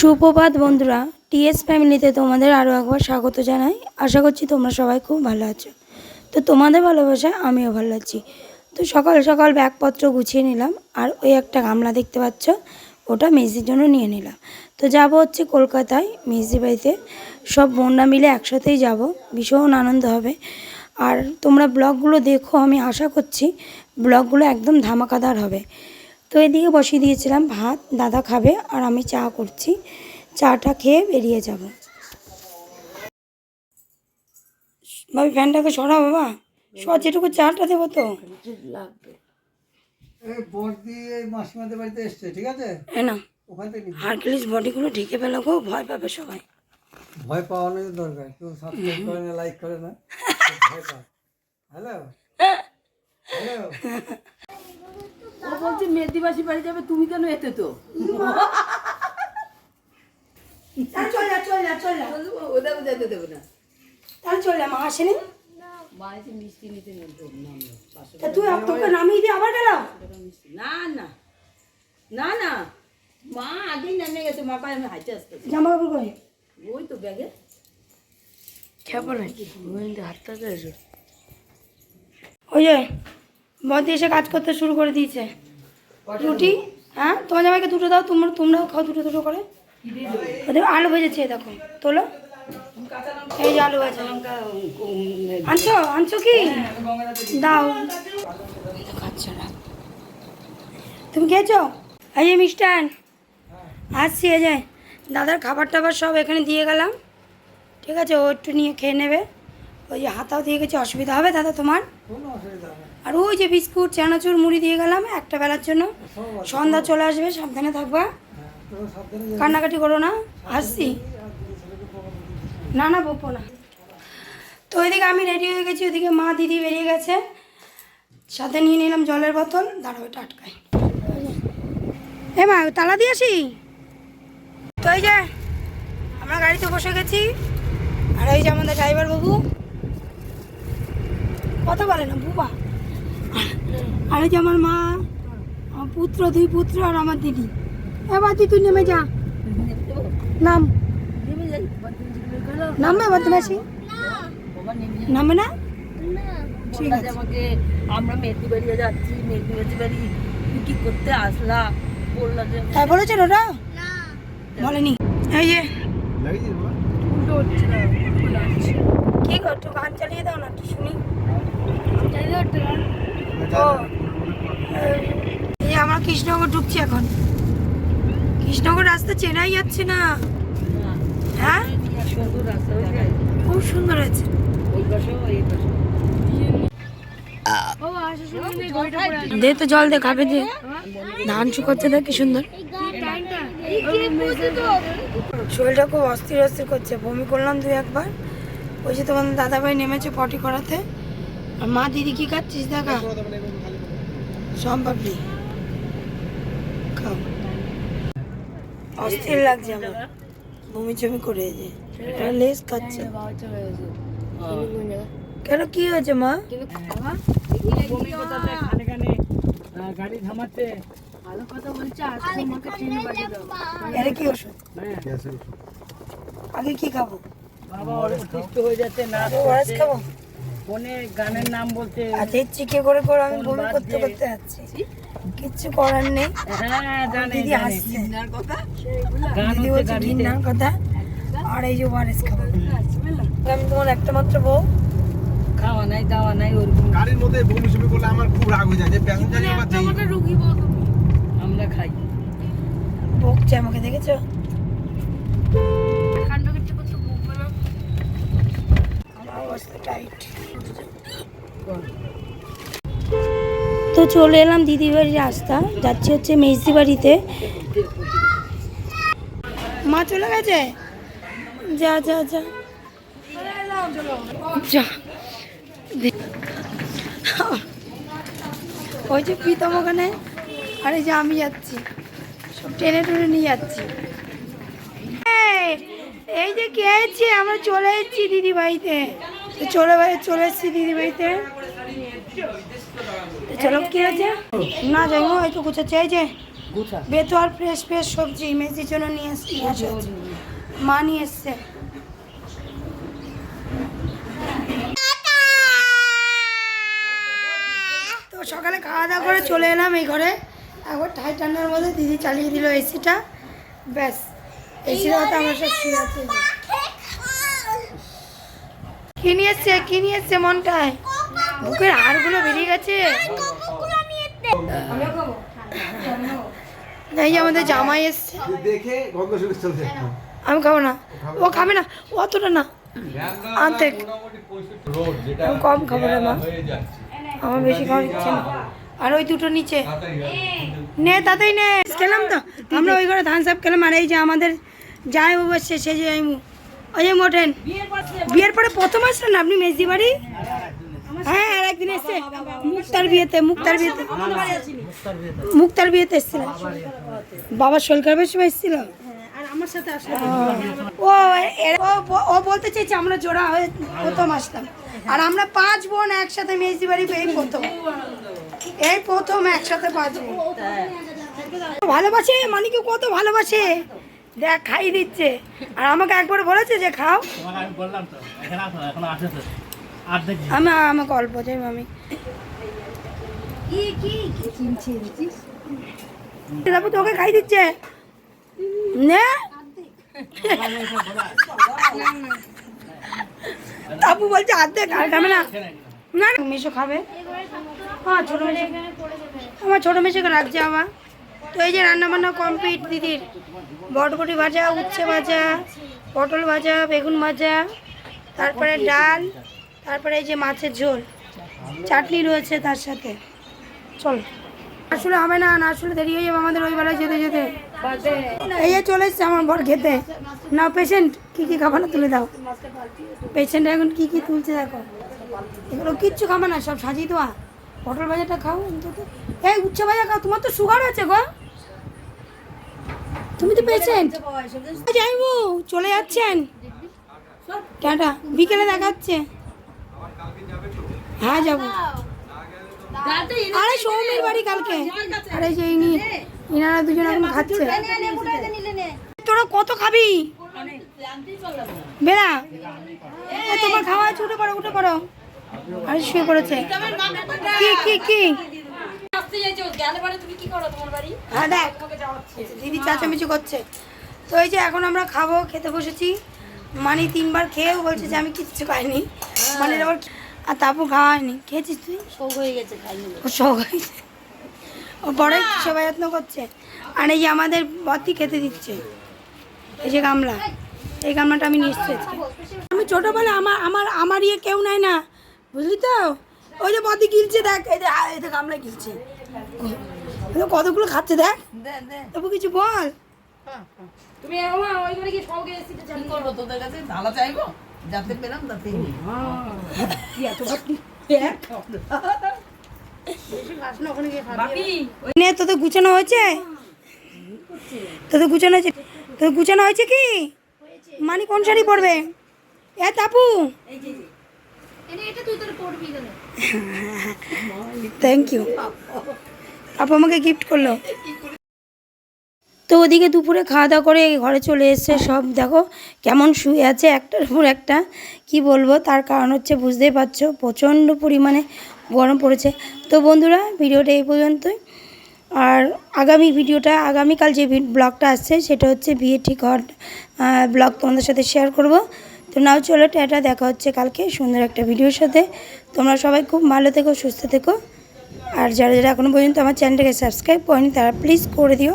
সুপ্রভাত বন্ধুরা টিএস ফ্যামিলিতে তোমাদের আরও একবার স্বাগত জানাই। আশা করছি তোমরা সবাই খুব ভালো আছো। তো তোমাদের ভালোবাসায় আমিও ভালো আছি। তো সকাল সকাল ব্যাগপত্র গুছিয়ে নিলাম, আর ওই একটা গামলা দেখতে পাচ্ছ, ওটা মেজির জন্য নিয়ে নিলাম। তো যাব হচ্ছে কলকাতায় মেজি বাড়িতে। সব বোনরা মিলে একসাথেই যাব, ভীষণ আনন্দ হবে। আর তোমরা ব্লগগুলো দেখো, আমি আশা করছি ব্লগগুলো একদম ধামাকাদার হবে। তো এদিকে বসিয়ে দিয়েছিলাম ভাত দাদা খাবে আর আমি চা করছি। চাটা খেয়ে বেরিয়ে যাব। ভাবি ফ্যানটাকে সরা বাবা। সর যেটুকু চাটা দেবো তো। হারকিলিস বডিগুলো ঢেকে গো ভয় পাবে সবাই। ভয় পাওয়ানোর দরকার কেউ সাবস্ক্রাইব করে না লাইক করে না ভয় পায়। হ্যালো হ্যালো ও বলছে মেদিবাসী বাড়ি যাবে তুমি কেন এতে তো? চল যা চল যা চল ওদের যেতে দেবে না। তাহলে চল যা মা আসেনি মা মিষ্টি নিতে নেমতো নামলো পাঁচশো তা তুই তোকে নামিয়ে দিয়ে আবার গেলাম? না না। না না। মা আগেই নেমে গেছে মা আমি হাইটে আসতে জামা কাপড় করে ওই তো ব্যাগে। খেপো নাকি? হাতটা ওই বদি এসে কাজ করতে শুরু করে দিয়েছে। রুটি হ্যাঁ? তোমার জামাইকে দুটো দাও, তোমরা, তোমরাও খাও দুটো দুটো করে। ওদের আলু ভেজেছে, দেখো, তোলো। এই যে আলু ভাজা আনছো? আনছো কি? দাও। তুমি খেয়েছো? এই যে মিষ্টান, আসছি, এই যে দাদার খাবার টাবার সব এখানে দিয়ে গেলাম। ঠিক আছে, ও একটু নিয়ে খেয়ে নেবে। ওই যে হাতাও দিয়ে গেছে, অসুবিধা হবে দাদা তোমার? কোনো অসুবিধা নেই আর ওই যে বিস্কুট, চানাচুর, মুড়ি দিয়ে গেলাম একটা বেলার জন্য। সন্ধ্যা চলে আসবে, সাবধানে থাকবা। কান্নাকাটি করো না আসছি না না, বকবো না। তো ওইদিকে আমি রেডি হয়ে গেছি ওইদিকে মা দিদি বেরিয়ে গেছে। সাথে নিয়ে নিলাম জলের বোতল দাঁড়াবে টাটকায় এ মা, তালা দিয়ে আসি? তো এই যে, আমরা গাড়িতে বসে গেছি, আর এই যে আমাদের ড্রাইভার বাবু। কথা বলে না, বুবা। আর যে আমার মা আমার পুত্র দুই পুত্র আর আমার দিদি। এবার তুই তুই নেমে যা। নাম। নামবে বদমাসি নামবে না? ঠিক আছে। আমাকে আমরা মেদি বাড়িয়ে যাচ্ছি মেদি বাড়ি বাড়ি কি করতে আসলা বলল যে তাই বলেছেন ওটা বলেনি। এই যে। হচ্ছে কি একটু গান চালিয়ে দাও না একটু শুনি। ও এই এই আমরা কৃষ্ণনগর ঢুকছি এখন। কৃষ্ণনগর রাস্তা চেনাই যাচ্ছে না। হ্যাঁ? খুব সুন্দর আছে দে তো জল দে, খাবে দে। ধান শুকাচ্ছে দেখ কি সুন্দর। শরীরটা খুব অস্থির অস্থির করছে। বমি করলাম দুই একবার। ওই যে তোমার দাদাভাই নেমেছে পটি করাতে। আর মা, দিদি কি খাচ্ছিস দেখা? সম্পাপড়ি। খাও। অস্থির লাগছে আমার। বমি চমি করে যে। লেস খাচ্ছে কেন কি হয়েছে মা? গাড়ি থামাচ্ছে ভালো কথা বলছে আজকে আমাকে ট্রেনে বাজে দাও এটা কি ওষুধ? আগে কি খাব? বাবা অসুস্থ হয়ে যাচ্ছে না খাব? ফোনে গানের নাম বলছে আর দেখছি কে করে করে আমি বমি করতে করতে যাচ্ছি। কিচ্ছু করার নেই। হ্যাঁ দিদি দিদি বলছে ঘিন্নার কথা। আর এই যে ওয়ারেস খাব আমি তোমার একটা মাত্র বউ। খাওয়া নাই দাওয়া নাই ওরকম। গাড়ির মধ্যে বমি সমি করলে আমার খুব রাগ হয়ে যায় যে প্যাসেঞ্জার আমার যেই আমরা খাই। বকছে আমাকে দেখেছ? আমার অবস্থা টাইট তো চলে এলাম দিদি বাড়ির রাস্তা। যাচ্ছি হচ্ছে মেজদি বাড়িতে। মা চলে গেছে? যা যা যা। যা। ওই যে প্রীতম ওখানে। আর যে আমি যাচ্ছি। সব টেনে টুনে নিয়ে যাচ্ছি। এই, এই যে কে এসছি? আমরা চলে এসেছি দিদি বাড়িতে। চলে চলে এসেছি দিদি বাড়িতে। চলো কি হয়েছে না যাই ওই তো গুছাচ্ছে এই যে গুছা। বেতোয়ার ফ্রেশ ফ্রেশ সবজি মেজির জন্য নিয়ে এসে নিয়ে আসা মা নিয়ে এসছে। তো সকালে খাওয়া দাওয়া করে চলে এলাম এই ঘরে। একবার ঠাই ঠান্ডার মধ্যে দিদি চালিয়ে দিল এসিটা। ব্যাস এসির মতো আমার সব শুয়ে আছে। কি নিয়ে এসছে কি নিয়ে এসছে মনটায়? বুকের হাড়গুলো বেরিয়ে গেছে। এই যে আমাদের জামাই এসছে। দেখে গন্ধ শুনে চলছে আমি খাব না। ও খাবে না। অতটা না। অর্ধেক আমি কম খাব রে মা। আমার বেশি খাওয়ার ইচ্ছে না। আর ওই দুটো নিচে। নে তাতেই নে। খেলাম তো। আমরা ওই ঘরে ধান সাপ খেলাম। আর এই যে আমাদের যাই বাবু সে যে ওই যে মোটেন। বিয়ের পরে প্রথম আসলেন আপনি মেজদি বাড়ি হ্যাঁ আর একদিন এসছে মুক্তার বিয়েতে মুক্তার বিয়েতে মুক্তার বিয়েতে। এসেছিলেন বাবার শরীর খারাপের সময় এসেছিল ও ও ও বলতে চাইছে আমরা জোড়া হয়ে প্রথম আসতাম। আর আমরা পাঁচ বোন একসাথে মেজদি বাড়ি এই প্রথম। এই প্রথম একসাথে পাঁচ বোন। ভালোবাসে? মানিকে কত ভালোবাসে? দেখ খাই দিচ্ছে। আর আমাকে একবার বলেছে যে খাও। আমি বললাম তো এখানে আমি আমাকে অল্প চাই আমি তারপর তোকে খাই দিচ্ছে। নে। তাপু বলছে আর্ধেক আর খাবে না। না না। মেশো খাবে। হ্যাঁ ছোটো মেশো আমার ছোটো মেশোকে রাখছে আবার। তো এই যে রান্না বান্না কমপ্লিট দিদির বটবটি ভাজা উচ্ছে ভাজা পটল ভাজা বেগুন ভাজা তারপরে ডাল তারপরে এই যে মাছের ঝোল, চাটনি রয়েছে তার সাথে। চল। আসলে হবে না না আসলে দেরি হয়ে যাবে আমাদের ওই বেলায় যেতে যেতে। এই চলে এসছে আমার বর খেতে। না পেশেন্ট কি কি খাবার তুলে দাও। পেশেন্ট এখন কি কি তুলছে দেখো। এগুলো কিচ্ছু খাবে না, সব সাজিয়ে দেওয়া। পটল ভাজাটা খাও অন্তত। এই উচ্ছে ভাজা খাও, তোমার তো সুগার আছে গো। তুমি তো পেশেন্ট যাইবো চলে যাচ্ছেন। টাটা, বিকেলে দেখাচ্ছে। হ্যাঁ যাব। আরে, সৌমির বাড়ি কালকে। আরে, যে ইনি, ইনারা দুজন এখন খাচ্ছে। তোরা কত খাবি? বেড়া তোমার খাওয়া আছে পড়ো, উঠে পড়ো। আরে, শুয়ে পড়েছে। কি কি কি? হ্যাঁ দেখ, দিদি চাচামেচি করছে। তো এই যে এখন আমরা খাব, খেতে বসেছি। মানি তিনবার খেয়েও বলছে যে আমি কিচ্ছু খাইনি মানে আবার আর তারপর খাওয়া হয়নি খেয়েছিস তুই? শোক হয়ে গেছে খাইনি। ও শখ হয়েছে ও বড় সেবা যত্ন করছে? আর এই যে আমাদের বতি খেতে দিচ্ছে। এই যে গামলা। এই গামলাটা আমি আজকে। আমি ছোটোবেলা আমার আমার আমার ইয়ে কেউ নেয় না। বুঝলি তো? ওই যে বতি গিলছে দেখ। এই যে এই যে গামলা গিলছে। কতগুলো খাচ্ছে দেখ। তবু কিছু বল। তুমি ওই করে কি সব গেছি কি করব তোদের কাছে? ঢালা চাইব? যাতে পেলাম তাতেই নেই তোদের গুছানো হয়েছে? তোদের গুছানো হয়েছে? তোদের গুছানো হয়েছে কি? মানে কোন শাড়ি পরবে? এ তাপু। থ্যাংক ইউ আপু আমাকে গিফট করল। তো ওদিকে দুপুরে খাওয়া দাওয়া করে ঘরে চলে এসছে সব। দেখো কেমন শুয়ে আছে একটার উপর একটা। কি বলব? তার কারণ হচ্ছে বুঝতেই পারছ, প্রচণ্ড পরিমাণে গরম পড়েছে। তো বন্ধুরা, ভিডিওটা এই পর্যন্তই। আর আগামী ভিডিওটা, আগামীকাল যে ব্লগটা আসছে, সেটা হচ্ছে বিয়ে ঠিক হওয়ার ব্লগ তোমাদের সাথে শেয়ার করব। তো নাও চলো, টাটা, দেখা হচ্ছে কালকে সুন্দর একটা ভিডিওর সাথে। তোমরা সবাই খুব ভালো থেকো, সুস্থ থেকো। আর যারা যারা এখনও পর্যন্ত আমার চ্যানেলটাকে সাবস্ক্রাইব করেনি, তারা প্লিজ করে দিও।